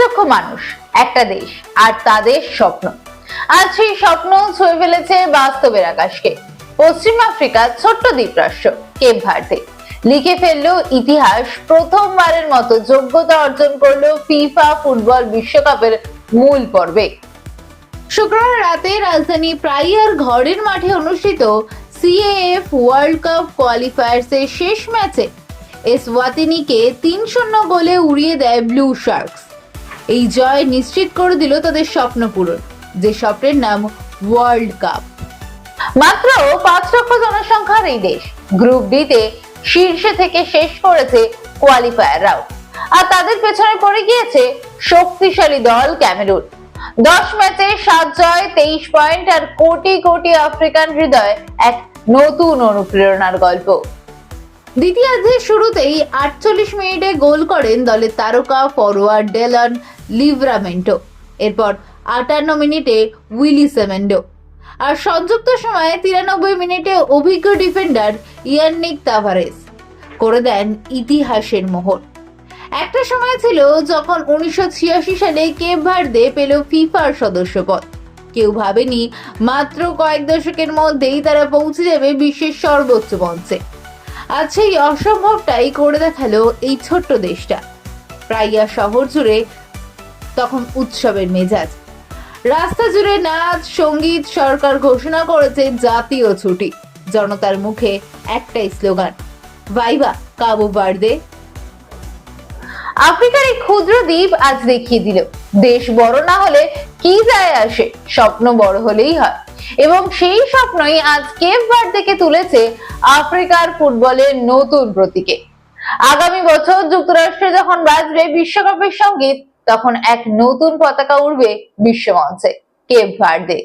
লক্ষ মানুষ, একটা দেশ আর তাদের স্বপ্ন। আজ সেই স্বপ্ন ছুঁয়ে ফেলেছে বাস্তবের আকাশকে। পশ্চিম আফ্রিকার ছোট্ট দ্বীপরাষ্ট্র, কেপ ভার্দে লিখে ফেলল ইতিহাস, প্রথমবারের মতো যোগ্যতা অর্জন করল ফিফা ফুটবল বিশ্বকাপের মূল পর্বে। শুক্রবার রাতে রাজধানী প্রাইয়ার ঘরের মাঠে অনুষ্ঠিত সিএএফ ওয়ার্ল্ড কাপ কোয়ালিফায়ার্স এর শেষ ম্যাচে এসওয়াতিনিকে তিন শূন্য গোলে উড়িয়ে দেয় ব্লু শার্কস। এই জয় নিশ্চিত করে দিল তাদের স্বপ্ন পূরণ, যে স্বপ্নের নাম ওয়ার্ল্ড কাপ মাত্র পাঁচ লক্ষ জনসংখ্যার এই দেশ গ্রুপ ডিতে শীর্ষে থেকে শেষ করেছে কোয়ালিফায়াররাও আর তাদের পেছনে পড়ে গিয়েছে শক্তিশালী দল ক্যামেরুন। দশ ম্যাচে সাত জয়, তেইশ পয়েন্ট আর কোটি কোটি আফ্রিকান হৃদয় এক নতুন অনুপ্রেরণার গল্প। দ্বিতীয়ার্ধের শুরুতেই আটচল্লিশ মিনিটে গোল করেন দলের তারকা ফরোয়ার্ড ডেলন লিভরামেন্টো। এরপর আটান্ন মিনিটে উইলি সেমেন্ডো আর সংযুক্ত সময়ে তিরানব্বই মিনিটে অভিজ্ঞ ডিফেন্ডার ইয়ান্নিক তাভারেস করে দেন ইতিহাসের মোহর। একটা সময় ছিল যখন উনিশশো ছিয়াশি সালে কেপ ভার্দে পেল ফিফার সদস্যপদ। কেউ ভাবেনি মাত্র কয়েক দশকের মধ্যেই তারা পৌঁছে যাবে বিশ্বের সর্বোচ্চ মঞ্চে। আজ সেই অসম্ভবটাই করে দেখাল এই ছোট্ট দেশটা। প্রাইয়া শহর জুড়ে তখন উৎসবের মেজাজ। রাস্তা জুড়ে নাচ, সংগীত সরকার ঘোষণা করেছে জাতীয় ছুটি। জনতার মুখে একটাই স্লোগান, ভাইবা কাবু বার্দে। আফ্রিকার এই ক্ষুদ্র দ্বীপ আজ দেখিয়ে দিল, দেশ বড় না হলে কি যায় আসে, স্বপ্ন বড় হলেই হয়। এবং সেই স্বপ্নই আজ কেপ ভার্দেকে তুলেছে আফ্রিকার ফুটবলের নতুন প্রতীকে। আগামী বছর যুক্তরাষ্ট্রে যখন বাজবে বিশ্বকাপের সংগীত তখন এক নতুন পতাকা উড়বে বিশ্বমঞ্চে কেপ ভার্দে।